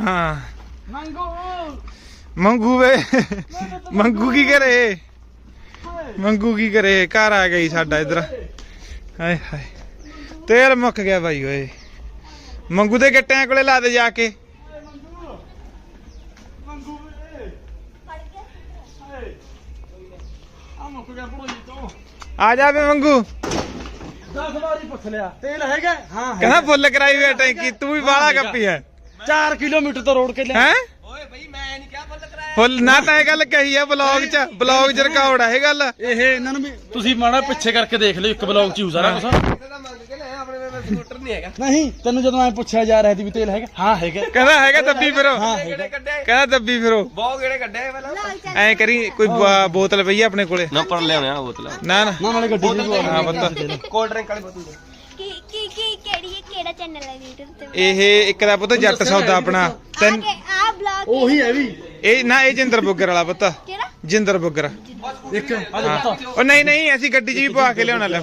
ਹਾਂ ਮੰਗੋ ਮੰਗੂ ਵੇ ਮੰਗੂ ਕੀ ਕਰੇ ਮੰਗੂ ਕੀ ਕਰੇ ਘਰ ਆ ਗਈ ਸਾਡਾ ਇਧਰ ਹਾਏ ਹਾਏ ਤੇਲ ਮੁੱਕ ਗਿਆ ਭਾਈ ਓਏ ਮੰਗੂ ਦੇ ਗੱਟਿਆਂ ਕੋਲੇ ਲਾ ਦੇ ਜਾ ਕੇ ਮੰਗੂ ਵੇ ਆ ਮੁੱਕ ਗਿਆ ਭਣੋਈ ਤੋਂ ਆ ਜਾ ਵੇ ਮੰਗੂ 10 ਵਾਰੀ ਪੁੱਛ ਲਿਆ। ਤੇਲ ਹੈਗਾ? ਹਾਂ ਕਹਿੰਦਾ ਫੁੱਲ ਕਰਾਈ ਵੇ ਟੈਂਕੀ ਤੂੰ ਵੀ ਬਾਹਲਾ ਗੱਪੀ ਹੈ। 4 ਕਿਲੋਮੀਟਰ ਤੋਂ ਰੋਡ ਕੇ ਲਿਆ। ਹੈ? ਓਏ ਬਈ ਮੈਂ ਨਹੀਂ ਕਿਹਾ ਫੁੱਲ ਕਰਾਇਆ। ਫੁੱਲ ਨਾ ਤਾਂ ਇਹ ਗੱਲ ਕਹੀ ਆ ਬਲੌਗ 'ਚ ਬਲੌਗ 'ਚ ਰਿਕਾਰਡ ਆ ਇਹ ਗੱਲ। ਇਹ ਇਹਨਾਂ ਨੂੰ ਵੀ ਤੁਸੀਂ ਮਾੜਾ ਪਿੱਛੇ ਕਰਕੇ ਦੇਖ ਲਿਓ ਇੱਕ ਬਲੌਗ ਚ ਹੀ ਸਾਰਾ ਕੁਝ ਇਹਦਾ ਤਾਂ ਮੰਗ ਕੇ ਲੈ ਆਪਣੇ ਸਕੂਟਰ ਨਹੀਂ ਹੈਗਾ। ਨਹੀਂ ਤੈਨੂੰ ਜਦੋਂ ਮੈਂ ਪੁੱਛਿਆ ਜਾ ਰਿਹਾ ਸੀ ਵੀ ਤੇਲ ਹੈਗਾ? ਹਾਂ ਹੈਗਾ। ਕਹਿੰਦਾ ਹੈਗਾ ਦੱਬੀ ਫਿਰੋ ਕਿਹੜੇ ਕੱਢੇ? ਕਹਿੰਦਾ ਦੱਬੀ ਫਿਰੋ ਬਹੁਤ ਕਿਹੜੇ ਕੱਢੇ ਪਹਿਲਾਂ? ਐ ਕਰੀ ਕੋਈ ਬੋਤਲ ਪਈ ਆ ਆਪਣੇ ਕੋਲੇ? ਨਾ ਪਰ ਲਿਆਉਣੇ ਆ ਬੋਤਲ। ਨਾ ਨਾ। ਨਾ ਨਾਲੇ ਗੱਡੀ ਦੀ ਹਾਂ ਪਤਾ ਕੋਲਡ ਡਰਿੰਕ ਵਾਲੀ ਬੋਤਲ ਕੀ ਕੀ ਕੀ ਕਿਹੜੀ ਹੈ ਕਿਹੜਾ ਚੈਨਲ ਹੈ YouTube ਤੇ ਇਹ ਇੱਕ ਦਾ ਪੁੱਤ ਜੱਟ ਸੌਦਾ ਆਪਣਾ। ਤਿੰਨ ਕੇ ਆ ਬਲੌਗ ਉਹੀ ਹੈ ਵੀ। ਇਹ ਨਾ ਇਹ ਜਿੰਦਰ ਬੁੱਗਰ ਵਾਲਾ ਪੁੱਤ। ਕਿਹੜਾ? ਜਿੰਦਰ ਬੁੱਗਰ। ਇੱਕ। ਉਹ ਨਹੀਂ ਨਹੀਂ ਅਸੀਂ ਗੱਡੀ 'ਚ ਵੀ ਪਵਾ ਕੇ ਲਿਆਉਣਾ ਲੈ।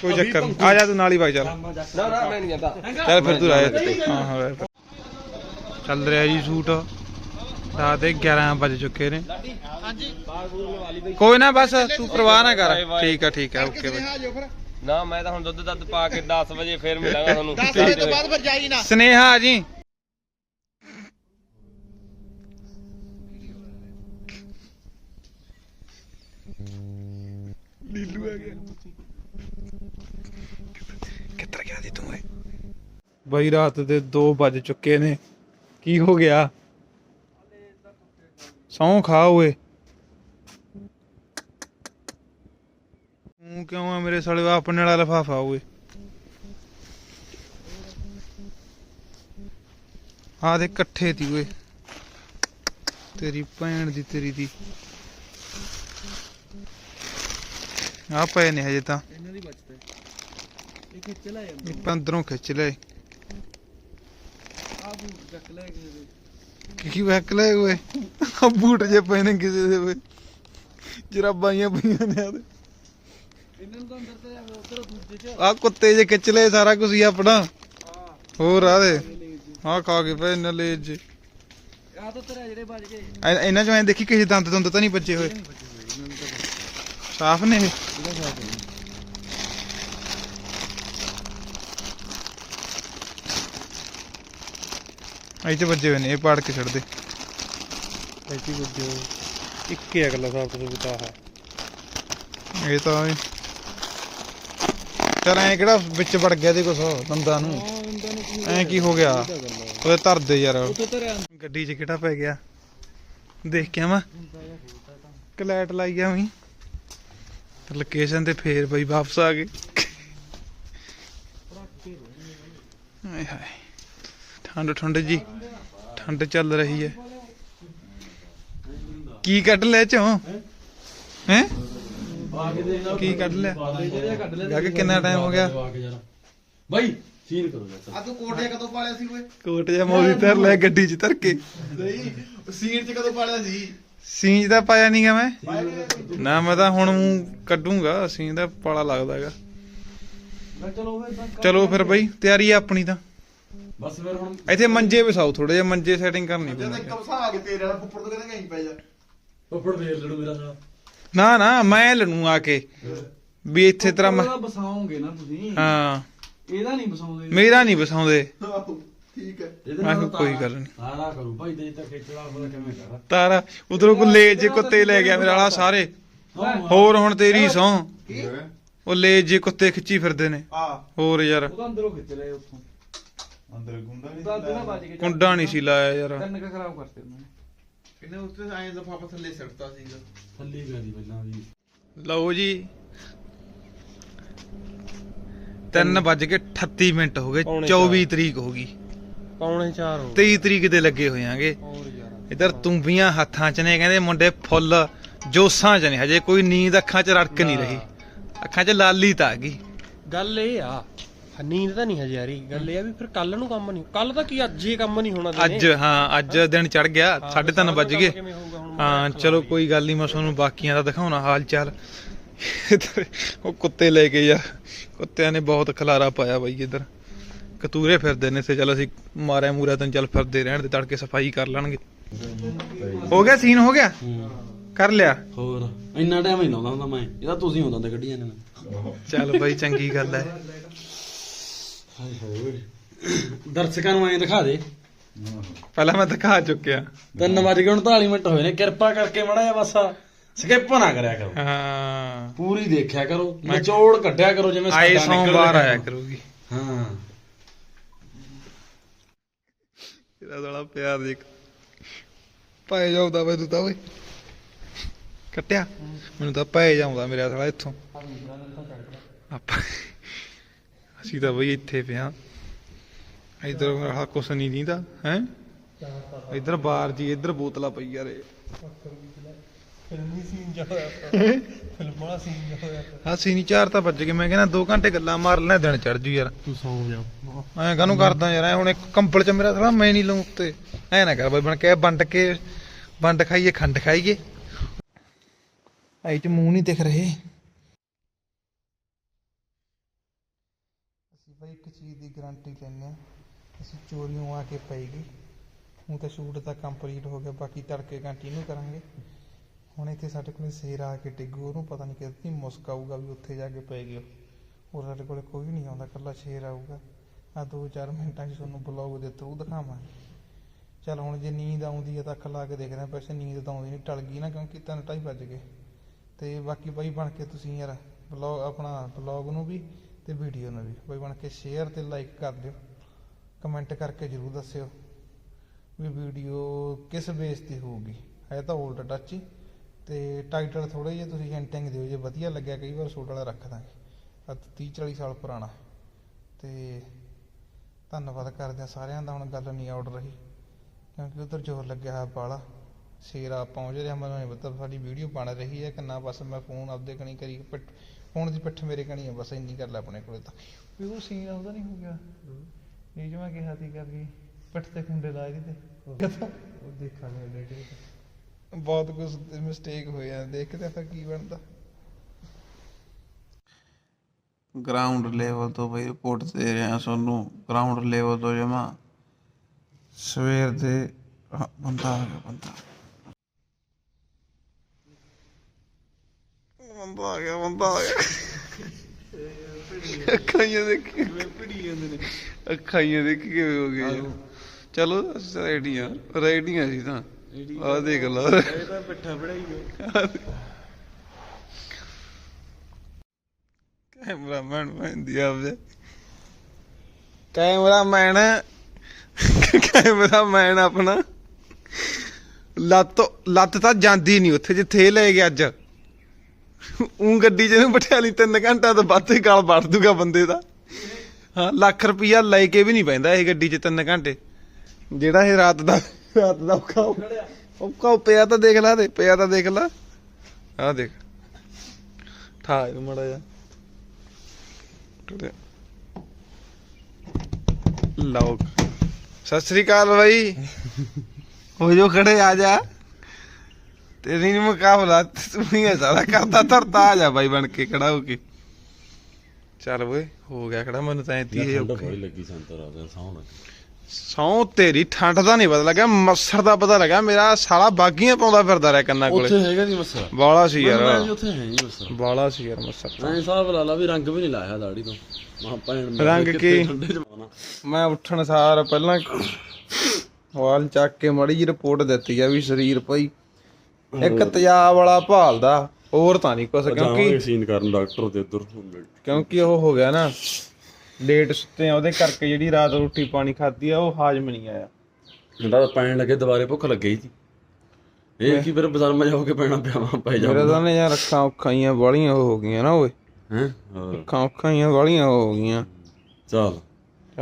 ਕੋਈ ਚੱਕਰ ਨੀ। ਆ ਜਾ ਤੂੰ ਨਾਲ ਹੀ ਵਗ ਚੱਲ ਨਾ ਨਾ ਮੈਂ ਨਹੀਂ ਜਾਂਦਾ। ਚੱਲ ਫਿਰ ਤੂੰ ਰਾਇਆ ਹਾਂ ਹਾਂ ਫਿਰ। ਚੱਲ ਰਿਹਾ ਜੀ ਸ਼ੂਟ। ਰਾਤ ਦੇ 11 ਵਜ ਚੁੱਕੇ ਨੇ। ਕੋਈ ਨਾ ਬਸ ਤੂੰ ਪਰਵਾਹ ਨਾ ਕਰ। ਠੀਕ ਆ ਠੀਕ ਆ ਓਕੇ ਬਾਈ ਨਾ ਮੈਂ ਤਾਂ ਹੁਣ ਦੁੱਧ ਦੱਧ ਪਾ ਕੇ 10 ਵਜੇ ਫੇਰ ਮਿਲਾਂਗਾ ਤੁਹਾਨੂੰ। 10 ਵਜੇ ਤੋਂ ਬਾਅਦ ਸਨੇਹਾ ਆ ਜੀ। ਨੀਲੂ ਆ। ਗਿਆ ਬਈ ਰਾਤ ਦੇ 2 ਵੱਜ ਚੁੱਕੇ ਨੇ। ਕੀ ਹੋ ਗਿਆ? ਸੌਂ ਖਾ ਓਏ। ਤੂੰ ਕਿਉਂ ਆ ਮੇਰੇ ਸਾਲੇ ਆਪਣੇ ਵਾਲਾ ਲਫਾਫਾ ਓਏ। ਆ ਦੇ ਇਕੱਠੇ ਤੀ ਓਏ। ਤੇਰੀ ਭੈਣ ਦੀ ਤੇਰੀ ਦੀ। ਆ ਪਏ ਨੇ ਹਜੇ ਤਾਂ। ਇਹਨਾਂ ਦੀ ਬਚਦਾ ਇਹ ਖਿੱਚ ਲੈ ਇਹ ਅੰਦਰੋਂ ਖਿੱਚ ਲੈ ਕੇ ਕੀ ਵੈਕ ਲਏ ਓਏ। ਆ ਬੂਟ ਜੇ ਪਏ ਨੇ ਕਿਸੇ ਦੇ ਓਏ। ਜਰਾਬਾਂ ਪਈਆਂ ਨੇ ਆਦੇ ਇਹਨਾਂ ਨੂੰ ਤਾਂ ਅੰਦਰ ਤੇ ਉਧਰ ਦੂਜੇ ਚ ਆ ਕੁੱਤੇ ਜੇ ਖਿੱਚ ਲਏ ਸਾਰਾ ਕੁਝ ਹੀ ਆਪਣਾ। ਹੋਰ ਆ ਦੇ। ਆ ਖਾ ਕੇ ਪਏ ਨੇ ਲੈ ਆ ਤਾਂ ਤੇਰੇ ਜਿਹੜੇ ਵੱਜ ਗਏ ਇਹਨਾਂ ਚੋਂ ਐ ਦੇਖੀ ਕਿਸੇ ਦੰਦ ਦੰਦ ਤਾਂ ਨਹੀਂ ਬੱਚੇ ਹੋਏ? ਸਾਫ਼ ਨੇ ਇਹ? ਚ ਵੱਜੇ ਹੋਏ ਨੇ ਇਹ ਪਾੜ ਕੇ ਛੱਡ ਦੇ ਐ ਚ ਵੱਜੇ ਇੱਕ ਹੀ ਅਗਲਾ ਸਾਫ਼ ਤੋਂ ਬਤਾ ਹੈ। ਇਹ ਤਾਂ ਐਂ- ਚੱਲ ਐ ਕਿਹੜਾ ਵਿੱਚ ਵੜ ਗਿਆ ਦੇ ਕੁਛ ਦੰਦਾਂ ਨੂੰ? ਐ ਕੀ ਹੋ ਗਿਆ? ਉਹਦੇ ਧਰ ਦੇ ਯਾਰ। ਗੱਡੀ 'ਚ ਕਿਹੜਾ ਪੈ ਗਿਆ? ਦੇਖ ਕੇ ਆਵਾਂ। ਕਲੈਟ ਲਾਈ ਗਿਆ ਵੀ ਲੋਕੇਸ਼ਨ ਤੇ ਫੇਰ ਬਈ ਵਾਪਸ ਆ ਗਏ। ਹਾਏ ਹਾਏ। ਠੰਡ ਠੰਡ ਜੀ। ਠੰਡ ਚੱਲ ਰਹੀ ਹੈ। ਕੀ ਕੱਢ ਲਿਆ ਚੋਂ? ਹੈ? ਕੀ ਕੱਢ ਲਿਆ? ਗਾ ਕਿ ਕਿੰਨਾ ਟਾਈਮ ਹੋ ਗਿਆ? ਬਾਈ ਸੀਨ ਕਰੋ ਆ ਤੂੰ ਕੋਟਿਆ ਕਦੋਂ ਪਾਲਿਆ ਸੀ ਓਏ? ਕੋਟ ਮੋਦੀ ਧਰ ਲਿਆ ਗੱਡੀ 'ਚ ਧਰ ਕੇ। ਨਹੀਂ ਸੀਨ ਚ ਕਦੋਂ ਪਾਲਿਆ ਸੀ? ਸੀਂਜ ਦਾ ਪਾਇਆ ਨਹੀਂਗਾ ਮੈਂ। ਨਾ ਮੈਂ ਤਾਂ ਹੁਣ ਊਂ ਕੱਢੂੰਗਾ ਸੀਂਜ ਦਾ ਪਾਲਾ ਲੱਗਦਾ ਹੈਗਾ। ਮੈਂ ਚਲੋ ਫਿਰ ਬਸ ਚਲੋ ਫਿਰ। ਬਈ ਤਿਆਰੀ ਆ ਆਪਣੀ ਤਾਂ। ਬਸ ਫਿਰ ਹੁਣ ਇੱਥੇ ਮੰਜੇ ਵਸਾਓ ਥੋੜੇ ਜਿਹਾ ਮੰਜੇ ਸੈਟਿੰਗ ਕਰਨੀ ਜਦ ਪਊ ਇੱਕ ਵਸਾ ਆ ਕੇ ਤੇਰੇ ਵਾਲਾ ਫੁੱਫੜ ਤੋਂ ਕਹਿੰਦਾ ਕਹੀਂ ਪੈ ਜਾ। ਪੱਪੜ ਫੇਰ ਲੜੂ ਮੇਰਾ ਸਾਲਾ। ਨਾ ਨਾ ਮੈਂ ਲਣੂ ਆ ਕੇ। ਵੀ ਇੱਥੇ ਤੇਰਾ ਮੈਂ ਉਹਦਾ ਬਸਾਓਗੇ ਨਾ ਤੁਸੀਂ। ਹਾਂ। ਇਹਦਾ ਨਹੀਂ ਬਸਾਉਂਦੇ ਮੇਰਾ ਨਹੀਂ ਵਸਾਉਂਦੇ। ਆਹੋ, ਠੀਕ ਹੈ। ਇਹਦੇ ਮੈਂ ਨਾਲ ਕਿਹਾ ਕੋਈ ਗੱਲ ਨੀ। ਸਾਰਾ ਕਰੂ ਭਾਈ ਦੇ ਤਾਂ ਖੇਚੜਾ ਉਹਦਾ ਕਿਵੇਂ ਕਰਾ? ਤਾਰਾ ਉਧਰੋਂ ਕੋ ਲੈ ਜੇ ਕੁੱਤੇ ਲੈ ਗਿਆ ਮੇਰਾ ਵਾਲਾ ਸਾਰੇ। ਹੋਰ ਹੁਣ ਤੇਰੀ ਸੌ ਕੀ? ਉਹ ਲੈ ਜੇ ਕੁੱਤੇ ਖਿੱਚੀ ਫਿਰਦੇ ਨੇ। ਆ। ਹੋਰ ਯਾਰ। ਉਹਦਾ ਅੰਦਰੋਂ ਖਿੱਚ ਲਿਆ ਉੱਥੋਂ। ਅੰਦਰ ਗੁੰਡਾ ਨਹੀਂ ਉਹਦਾ ਦਿਨਾਂ ਵੱਜ ਗਏ ਕੁੰਡਾ ਨਹੀਂ ਸੀ ਲਾਇਆ ਯਾਰ। ਕੰਨ ਕਾ ਖਰਾਬ ਕਰਤੇ ਉਹਨਾਂ ਨੇ? ਇਹਨੇ ਉੱਤੇ ਐਂ ਲਫਾਫਾ ਥੱਲੇ ਸਿੱਟਤਾ ਸੀਗਾ। ਥੱਲੇ ਗਿਆ ਦੀ ਪਹਿਲਾਂ ਵੀ। ਲਓ ਜੀ। 3 ਵੱਜ ਕੇ 38 ਮਿੰਟ ਹੋ ਗਏ ਪੌਣੇ 24 ਤਰੀਕ ਹੋ ਗਈ। ਪੌਣੇ 4 ਹੋ 23 ਤਰੀਕ ਦੇ ਲੱਗੇ ਹੋਇਆਂਗੇ ਹੋਰ ਯਾਰ। ਇਧਰ ਤੁੰਬੀਆਂ ਹੱਥਾਂ 'ਚ ਨੇ ਕਹਿੰਦੇ ਮੁੰਡੇ ਫੁੱਲ ਜੋਸਾਂ 'ਚ ਨੇ ਹਜੇ ਕੋਈ ਨੀਂਦ ਅੱਖਾਂ 'ਚ ਰੜਕ ਨਹੀਂ ਰਹੀ। ਅੱਖਾਂ 'ਚ ਲਾਲੀ ਤਾਂ ਆ ਗਈ। ਗੱਲ ਇਹ ਆ ਨੀਂਦ ਤਾਂ ਨਹੀਂ ਹਜੇ ਆ ਰਹੀ। ਗੱਲ ਇਹ ਆ ਵੀ ਫਿਰ ਕੱਲ ਨੂੰ ਕੰਮ ਨਹੀਂ ਕੱਲ ਤਾਂ ਕੀ ਅੱਜ ਹੀ ਕੰਮ ਨਹੀਂ ਹੋਣਾ ਦਿਨੇ। ਅੱਜ ਹਾਂ ਅੱਜ ਦਿਨ ਚੜ ਗਿਆ 3:30 ਵੱਜ ਗਏ। ਕਿਵੇਂ ਹੋਊਗਾ ਹੁਣ? ਹਾਂ ਚਲੋ ਕੋਈ ਗੱਲ ਨਹੀਂ ਮੈਂ ਤੁਹਾਨੂੰ ਬਾਕੀਆਂ ਦਾ ਦਿਖਾਉਣਾ ਹਾਲ ਚਾਲ। ਇੱਧਰ ਉਹ ਕੁੱਤੇ ਲੈ ਕੇ ਯਾਰ ਕੁੱਤਿਆਂ ਨੇ ਬਹੁਤ ਖਲਾਰਾ ਪਾਇਆ ਬਾਈ ਇੱਧਰ। ਕਤੂਰੇ ਫਿਰਦੇ ਨੇ ਤੇ ਚੱਲ ਅਸੀਂ ਮਾਰਿਆ ਮੂਰਿਆ ਤਾਂ ਚੱਲ ਫਿਰਦੇ ਰਹਿਣ ਤੇ ਤੜਕੇ ਸਫ਼ਾਈ ਕਰ ਲੈਣਗੇ। ਹੋ ਗਿਆ ਸੀਨ ਹੋ ਗਿਆ? ਕਰ ਲਿਆ? ਹੋਰ ਇੰਨਾ ਟਾਈਮ ਹੀ ਲਾਉਂਦਾ ਹੁੰਦਾ ਮੈਂ ਇਹਦਾ ਤੁਸੀਂ ਹੁੰਦਾ ਤੇ ਕੱਢੀ ਜਾਂਦੇ ਨੇ ਚੱਲ ਬਾਈ ਚੰਗੀ ਗੱਲ ਹੈ। ਹਾਏ ਹਾਏ। ਦਰਸ਼ਕਾਂ ਨੂੰ ਐਂ ਦਿਖਾ ਦੇ। ਪਹਿਲਾਂ ਮੈਂ ਦਿਖਾ ਚੁੱਕਿਆ। ਤਿੰਨ ਵੱਜ ਕੇ 39 ਮਿੰਟ ਹੋਏ ਨੇ। ਕਿਰਪਾ ਕਰਕੇ ਮੜਾ ਜਾ ਬਸ ਸਕਿਪ ਨਾ ਕਰਿਆ ਕਰੋ। ਹਾਂ। ਪੂਰੀ ਦੇਖਿਆ ਕਰੋ ਨਿਚੋੜ ਕੱਢਿਆ ਕਰੋ ਜਿਵੇਂ ਆਏ ਸਾਡਾ ਨਿਕਲ ਸੋਮਵਾਰ ਆਇਆ ਕਰੂਗੀ। ਹਾਂ। ਤੇਰਾ ਸਾਲਾ ਪਿਆਰ ਦੇਖ। ਪਾਏ ਜਾਉਂਦਾ ਵੇ ਤੂੰ ਤਾਂ ਓਏ। ਕੱਟਿਆ। ਮੈਨੂੰ ਤਾਂ ਪਾਏ ਜਾਉਂਦਾ ਮੇਰਾ ਸਾਲਾ ਇੱਥੋਂ। ਆਪਾਂ ਅਸੀਂ ਤਾਂ ਬਈ ਇੱਥੇ ਪਿਆ ਇਧਰ ਮੇਰਾ ਕੁਛ ਨਹੀਂ ਦੀਂਦਾ ਹੈ? ਇਧਰ ਬਾਹਰ ਜੀ ਇਧਰ ਬੋਤਲਾਂ ਪਈ ਯਾਰ ਫਿਲਮੀ ਸੀਨ ਜਾ ਹੋਇਆ ਫਿਲਮ ਵਾਲਾ ਸੀਨ ਜਾ ਹੋਇਆ ਹਾਂ ਸੀ ਨਹੀਂ ਚਾਰ ਤਾਂ ਵੱਜ ਗਏ। ਮੈਂ ਕਹਿੰਦਾ 2 ਘੰਟੇ ਗੱਲਾਂ ਮਾਰ ਲੈਣਾ ਦਿਨ ਚੜ ਜੂ ਯਾਰ। ਤੂੰ ਸੌਂ ਜਾ। ਐਂ ਕਾਹਨੂੰ ਕਰਦਾ ਯਾਰ ਐ ਹੁਣ ਇੱਕ ਕੰਬਲ ਚ ਮੇਰਾ ਸਾਲਾ ਮੈਂ ਨਹੀਂ ਲਊਂ ਉੱਤੇ। ਐ ਨਾ ਕਰ ਬਾਈ ਬਣ ਕੇ ਵੰਡ ਕੇ ਵੰਡ ਖਾਈਏ ਖੰਡ ਖਾਈਏ। ਐ ਚ ਮੂੰਹ ਨਹੀਂ ਦਿਖ ਰਹੇ। ਬਾਈ ਇੱਕ ਚੀਜ਼ ਦੀ ਗਾਰੰਟੀ ਲੈਂਦੇ ਹਾਂ, ਅਸੀਂ ਚੋਰੀਆਂ ਆ ਕੇ ਪਏਗੀ। ਹੁਣ ਤਾਂ ਸ਼ੂਟ ਤਾਂ ਕੰਪਲੀਟ ਹੋ ਗਿਆ, ਬਾਕੀ ਤੜਕੇ ਕੰਟੀਨਿਊ ਕਰਾਂਗੇ। ਹੁਣ ਇੱਥੇ ਸਾਡੇ ਕੋਲ ਸ਼ੇਰ ਆ ਕੇ ਡਿੱਗੂ, ਉਹਨੂੰ ਪਤਾ ਨਹੀਂ ਕਿੱਥੇ ਮੁਸਕ ਆਊਗਾ ਵੀ ਉੱਥੇ ਜਾ ਕੇ ਪਏਗੀ ਉਹ। ਹੋਰ ਸਾਡੇ ਕੋਲ ਕੋਈ ਨਹੀਂ ਆਉਂਦਾ, ਇਕੱਲਾ ਸ਼ੇਰ ਆਊਗਾ। ਆ 2-4 ਮਿੰਟਾਂ 'ਚ ਤੁਹਾਨੂੰ ਬਲੌਗ ਦੇ ਥਰੂ ਦਿਖਾਵਾਂਗੇ। ਚਲ ਹੁਣ ਜੇ ਨੀਂਦ ਆਉਂਦੀ ਹੈ ਤਾਂ ਅੱਖ ਲਾ ਕੇ ਦੇਖਦੇ ਹਾਂ, ਵੈਸੇ ਨੀਂਦ ਤਾਂ ਆਉਂਦੀ ਨਹੀਂ ਟਲ ਗਈ ਨਾ ਕਿਉਂਕਿ ਤਿੰਨ ਢਾਈ ਵੱਜ ਗਏ। ਤੇ ਬਾਕੀ ਬਾਈ ਬਣ ਕੇ ਤੁਸੀਂ ਯਾਰ ਬਲੌਗ ਆਪਣਾ ਬਲੌਗ ਨੂੰ ਵੀ ਤੇ ਵੀਡੀਓ ਨੂੰ ਵੀ। ਬਈ ਬਣ ਕੇ ਸ਼ੇਅਰ ਤੇ ਲਾਈਕ ਕਰ ਦਿਓ। ਕਮੈਂਟ ਕਰਕੇ ਜਰੂਰ ਦੱਸਿਓ ਵੀ ਵੀਡੀਓ ਕਿਸ ਬੇਸ ਤੇ ਹੋਊਗੀ। ਹੈ ਤਾਂ 올ਡ ਟੱਚ ਹੀ। ਤੇ ਟਾਈਟਲ ਥੋੜੇ ਜਿਹਾ ਤੁਸੀਂ ਹਿੰਟਿੰਗ ਦਿਓ, ਜੇ ਵਧੀਆ ਲੱਗਿਆ ਕਈ ਵਾਰ ਸੂਟ ਵਾਲਾ ਰੱਖ ਦਾਂਗੇ। ਆ 30 40 ਸਾਲ ਪੁਰਾਣਾ। ਤੇ ਧੰਨਵਾਦ ਕਰਦੇ ਹਾਂ ਸਾਰਿਆਂ ਦਾ, ਹੁਣ ਗੱਲ ਨਹੀਂ ਆਉੜ ਰਹੀ। ਕਿਉਂਕਿ ਉਧਰ ਜ਼ੋਰ ਲੱਗਿਆ ਹੋਇਆ ਬਾਲਾ ਸ਼ੇਰਾ ਪਹੁੰਚ ਰਿਹਾ ਮੈਨੂੰ ਨਹੀਂ ਪਤਾ ਸਾਡੀ ਵੀਡੀਓ ਬਣ ਰਹੀ ਹੈ ਕਿ ਨਾ, ਬਸ ਮੈਂ ਫੋਨ ਆਪਦੇ ਕਣੀ ਕਰੀ ਫੋਨ ਦੀ ਪਿੱਠ ਮੇਰੇ ਕਣੀ ਹੈ ਬਸ ਇੰਨੀ ਕਰ ਲੈ ਆਪਣੇ ਕੋਲੇ ਤਾਂ। ਵੀ ਉਹ ਸੀਨ ਉਹਦਾ ਨਹੀਂ ਹੋ ਗਿਆ। ਇਹ ਜੋ ਮੈਂ ਕਿਹਾ ਸੀ ਕਿ ਪਿੱਠ ਤੇ ਖੁੰਡੇ ਲਾ ਇਹਦੀ ਤੇ। ਉਹ ਦੇਖਾਂਗੇ ਡੇਟੇ ਬਹੁਤ ਕੁਝ ਮਿਸਟੇਕ ਹੋਏ ਆ। ਦੇਖਦੇ ਆ ਫਿਰ ਕੀ ਬਣਦਾ। ਗਰਾਊਂਡ ਲੈਵਲ ਤੋਂ ਬਈ ਰਿਪੋਰਟ ਦੇ ਰਹੇ ਆ ਤੁਹਾਨੂੰ ਗਰਾਊਂਡ ਲੈਵਲ ਤੋਂ ਜਮਾ ਸਵੇਰ ਦੇ ਬੰਦਾ ਆ ਗਿਆ ਬੰਦਾ ਬੰਦਾ ਆ ਗਿਆ ਬੰਦਾ ਆ ਗਿਆ। ਅੱਖਾਂ ਹੀ ਦੇਖ। ਭੜੀ ਜਾਂਦੇ ਨੇ ਅੱਖਾਂ ਹੀ ਦੇਖ ਕਿਵੇਂ ਹੋ ਗਏ। ਚਲੋ ਰੈਡੀਆਂ ਰੈਡੀਆਂ ਸੀ ਤਾਂ। ਆ ਦੇਖ ਲਾ ਇਹ ਤਾਂ ਪਿੱਠਾ ਪੜਾਈ ਕੈਮਰਾਮੈਨ ਮਹਿੰਦੀ ਆਪਦੇ ਕੈਮਰਾਮੈਨ। ਕੈਮਰਾਮੈਨ ਆਪਣਾ। ਲੱਤ ਲੱਤ ਤਾਂ ਜਾਂਦੀ ਨਹੀਂ ਉੱਥੇ ਜਿੱਥੇ ਲੈ ਗਿਆ ਅੱਜ। ਉਹ ਗੱਡੀ ਜਿਹਨੂੰ ਬਿਠਾ ਲਈ, ਤਿੰਨ ਘੰਟਾ ਤੋਂ ਵੱਧ ਹੀ ਗਲ ਵੱਢ ਦੂਗਾ ਬੰਦੇ ਦਾ। ਹਾਂ, ਲੱਖ ਰੁਪਈਆ ਲੈ ਕੇ ਵੀ ਨਹੀਂ ਪੈਂਦਾ ਇਹ ਗੱਡੀ 'ਚ ਤਿੰਨ ਘੰਟੇ। ਜਿਹੜਾ ਇਹ ਰਾਤ ਦਾ ਰਾਤ ਦਾ ਔਖਾ ਔਖਾ ਪਿਆ ਤਾਂ ਦੇਖ ਲਾ ਤੇ ਪਿਆ ਤਾਂ ਦੇਖ ਲਾ। ਆਹ ਦੇਖ। ਠਾ ਇਹਨੂੰ ਮੜਾ ਜਾ ਲਓ। ਸਤਿ ਸ੍ਰੀ ਅਕਾਲ ਬਾਈ। ਹੋ ਜੋ ਖੜੇ ਆ ਜਾ। ਤੇਰੀ ਨੀ ਮੁਕਾਬਲਾ ਤੂੰ ਹੀ ਹੈ ਸਾਰਾ ਕਰਦਾ ਧਰਦਾ ਆ ਜਾ ਬਾਈ ਬਣ ਕੇ ਖੜਾ ਹੋ ਕੇ। ਚੱਲ ਓਏ ਹੋ ਗਿਆ ਖੜਾ ਮੈਨੂੰ ਤਾਂ ਐਤੀ ਇਹ ਔਖੇ। ਲੱਗੀ ਸੰਤਰਾ ਦਾ ਸੌਣ ਸੌ ਤੇਰੀ ਠੰਡ ਦਾ ਨਹੀਂ ਪਤਾ ਲੱਗਾ ਮੱਸਰ ਦਾ ਪਤਾ ਲੱਗਾ ਮੇਰਾ ਸਾਲਾ ਬਾਗੀਆਂ ਪਾਉਂਦਾ ਫਿਰਦਾ ਰਿਹਾ ਕੰਨਾਂ ਉੱਥੇ ਕੋਲੇ ਹੈਗਾ ਨਹੀਂ ਮਸਾ ਬਾਲਾ ਸੀ ਯਾਰ। ਉੱਥੇ ਹੈ ਨਹੀਂ ਮਸਾ ਬਾਲਾ ਸੀ ਯਾਰ ਮੱਸਰ। ਐਂ ਹਿਸਾਬ ਲਾ ਲਾ ਵੀ ਰੰਗ ਵੀ ਨਹੀਂ ਲਾਇਆ ਦਾੜੀ ਤੋਂ। ਮਾ ਭੈਣ ਰੰਗ ਕੀ? ਮੈਂ ਉੱਠਣ ਸਾਰ ਪਹਿਲਾਂ ਵਾਲ ਚੱਕ ਕੇ ਮੜੀ ਜੀ ਰਿਪੋਰਟ ਦਿੱਤੀ ਆ ਵੀ ਸਰੀਰ ਭਾਈ ਇੱਕ ਤੇਜ਼ਾਬ ਵਾਲਾ ਭਾਲਦਾ ਹੋਰ ਤਾਂ ਨਹੀਂ ਕੁਛ ਕਿਉਂਕਿ ਸੀਨ ਕਰਨ ਡਾਕਟਰ ਦੇ ਉਧਰ ਕਿਉਂਕਿ ਉਹ ਹੋ ਗਿਆ ਨਾ ਲੇਟ ਸੁੱਤੇ ਆ ਉਹਦੇ ਕਰਕੇ ਜਿਹੜੀ ਰਾਤ ਰੋਟੀ ਪਾਣੀ ਖਾਧੀ ਆ ਉਹ ਹਾਜ਼ਮ ਨਹੀਂ ਆਇਆ। ਹੁੰਦਾ ਤਾਂ ਪੈਣ ਲੱਗੇ ਦੁਬਾਰੇ ਭੁੱਖ ਲੱਗੀ ਸੀ ਇਹ ਕੀ ਫਿਰ ਬਾਜ਼ਾਰ ਮੈਂ ਜਾ ਕੇ ਪੈਣਾ ਪਿਆ ਪੈ ਜਾ ਮੇਰੇ ਤਾਂ ਨੇ ਯਾਰ ਅੱਖਾਂ ਉੱਖਾਂ ਹੀ ਵਾਲੀਆਂ ਹੋ ਗਈਆਂ ਨਾ ਓਏ। ਹੈ? ਅੱਖਾਂ ਉੱਖਾਂ ਹੀ ਵਾਲੀਆਂ ਹੋ ਗਈਆਂ। ਚਲ।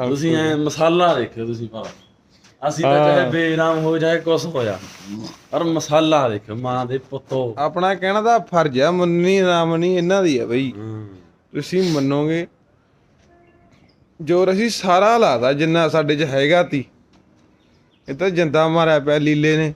ਤੁਸੀਂ ਐ ਮਸਾਲਾ ਦੇਖਿਓ ਤੁਸੀਂ ਪਰ ਅਸੀਂ ਤਾਂ ਚਾਹੇ ਬੇਰਾਮ ਹੋ ਜਾਏ ਕੁਛ ਹੋਇਆ ਪਰ ਮਸਾਲਾ ਦੇਖਿਓ ਮਾਂ ਦੇ ਪੁੱਤੋ। ਆਪਣਾ ਕਹਿਣਾ ਦਾ ਫਰਜ਼ ਆ ਮੰਨੀ ਇਹਨਾਂ ਦੀ ਆ ਬਈ। ਹੂੰ। ਤੁਸੀਂ ਮੰਨੋਗੇ। ਜੋ ਅਸੀਂ ਸਾਰਾ ਲਾਦਾ ਜਿੰਨਾ ਸਾਡੇ 'ਚ ਹੈਗਾ ਤੀ। ਇਹ ਤਾਂ ਜਿੰਦਾ ਮਾਰਿਆ ਪਿਆ ਲੀਲੇ ਨੇ।